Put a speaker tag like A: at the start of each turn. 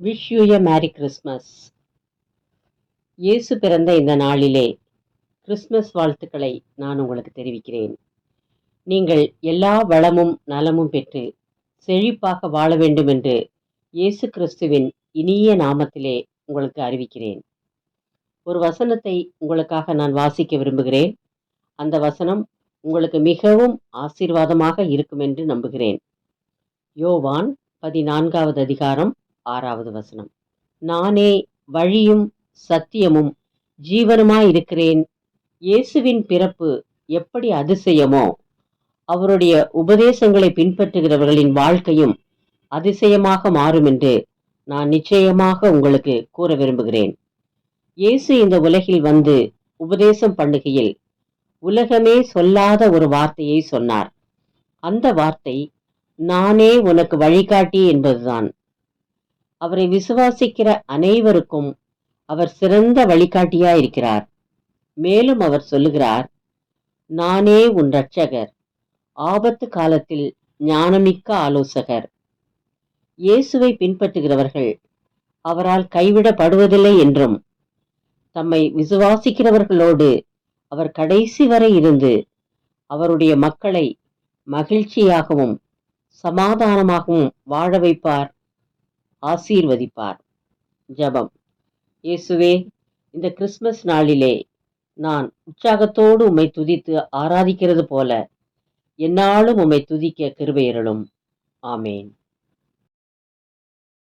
A: Wish you a merry Christmas Yesu பிறந்த இந்த நாளிலே கிறிஸ்மஸ் வாழ்த்துக்களை நான் உங்களுக்கு தெரிவிக்கிறேன். நீங்கள் எல்லா வளமும் நலமும் பெற்று செழிப்பாக வாழ வேண்டும் என்று இயேசு கிறிஸ்துவின் இனிய நாமத்திலே உங்களுக்கு அறிவிக்கிறேன். ஒரு வசனத்தை உங்களுக்காக நான் வாசிக்க விரும்புகிறேன். அந்த வசனம் உங்களுக்கு மிகவும் ஆசீர்வாதமாக இருக்கும் என்று நம்புகிறேன். யோவான் பதினான்காவது அதிகாரம் ஆறாவது வசனம். நானே வழியும் சத்தியமும் ஜீவனுமாயிருக்கிறேன். இயேசுவின் பிறப்பு எப்படி அதிசயமோ அவருடைய உபதேசங்களை பின்பற்றுகிறவர்களின் வாழ்க்கையும் அதிசயமாக மாறும் என்று நான் நிச்சயமாக உங்களுக்கு கூற விரும்புகிறேன். இயேசு இந்த உலகில் வந்து உபதேசம் பண்ணுகையில் உலகமே சொல்லாத ஒரு வார்த்தையை சொன்னார். அந்த வார்த்தை நானே உனக்கு வழிகாட்டி என்பதுதான். அவரை விசுவாசிக்கிற அனைவருக்கும் அவர் சிறந்த வழிகாட்டியா இருக்கிறார். மேலும் அவர் சொல்லுகிறார் நானே உன் ரட்சகர் ஆபத்து காலத்தில் ஞானமிக்க ஆலோசகர். இயேசுவை பின்பற்றுகிறவர்கள் அவரால் கைவிடப்படுவதில்லை என்றும் தம்மை விசுவாசிக்கிறவர்களோடு அவர் கடைசி வரை இருந்து அவருடைய மக்களை மகிழ்ச்சியாகவும் சமாதானமாகவும் வாழ வைப்பார். ஆசீர்வதிப்பார். ஜபம். இயேசுவே இந்த கிறிஸ்மஸ் நாளிலே நான் உற்சாகத்தோடு உம்மை துதித்து ஆராதிக்கிறது போல என்னாலும் உம்மை துதிக்க கிருபையருளும். ஆமேன்.